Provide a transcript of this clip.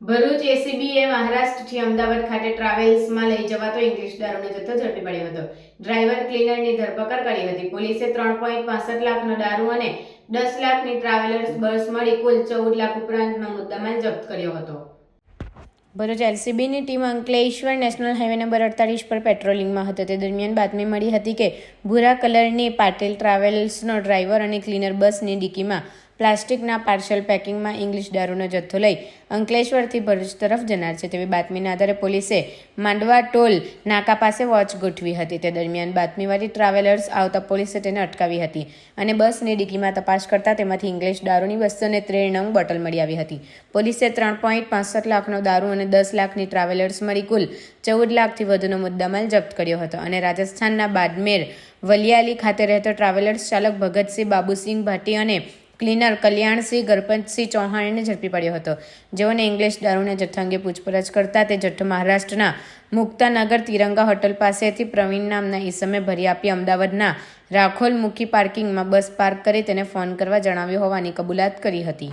ભરૂચ એસીબીએ મહારાષ્ટ્રથી અમદાવાદ ખાતે ટ્રાવેલ્સમાં લઈ જવાતો ઇંગ્લિશ દારૂનો જથ્થો ઝડપી પડ્યો હતો. ડ્રાઈવર ક્લીનરની ધરપકડ કરી હતી. પોલીસે ત્રણ પોઈન્ટ પાસઠ લાખનો દારૂ અને દસ લાખની ટ્રાવેલર્સ બસ મળી કુલ ચૌદ લાખ ઉપરાંતનો મુદ્દામાલ જપ્ત કર્યો હતો. Bharuch એલસીબીની team Ankleshwar national highway number અડતાલીસ પર પેટ્રોલિંગમાં હતો. તે દરમિયાન બાતમી મળી હતી કે ભૂરા કલરની પાટેલ ટ્રાવેલ્સનો ડ્રાઈવર અને ક્લીનર બસની ડીકીમાં પ્લાસ્ટિકના પાર્સલ પેકિંગમાં ઇંગ્લિશ દારૂનો જથ્થો લઈ અંકલેશ્વરથી ભરૂચ તરફ જનાર છે. તેવી બાતમીના આધારે પોલીસે માંડવા ટોલ નાકા પાસે વોચ ગોઠવી હતી. તે દરમિયાન બાતમીવાળી ટ્રાવેલર્સ આવતા પોલીસે તેને અટકાવી હતી અને બસની ડિકીમાં તપાસ કરતા તેમાંથી ઇંગ્લિશ દારૂની બસો ને ત્રેણ નંગ બોટલ મળી આવી હતી. પોલીસે ત્રણ પોઈન્ટ પાસઠ લાખનો દારૂ અને દસ લાખની ટ્રાવેલર્સ મળી કુલ ચૌદ લાખથી વધુનો મુદ્દામાલ જપ્ત કર્યો હતો અને રાજસ્થાનના બાડમેર વલિયાલી ખાતે રહેતો ટ્રાવેલર્સ ચાલક ભગતસિંહ બાબુસિંહ ભાટી અને ક્લીનર કલ્યાણસિંહ ગરપતસિંહ ચૌહાણને ઝડપી પડ્યો હતો. જેઓને ઇંગ્લિશ દારૂના જથ્થા અંગે પૂછપરછ કરતા તે જથ્થો મહારાષ્ટ્રના મુક્તાનગર તિરંગા હોટલ પાસેથી પ્રવીણ નામના ઈસમે ભરી આપી અમદાવાદના રાખોલ મુખી પાર્કિંગમાં બસ પાર્ક કરી તેને ફોન કરવા જણાવ્યો હોવાની કબૂલાત કરી હતી.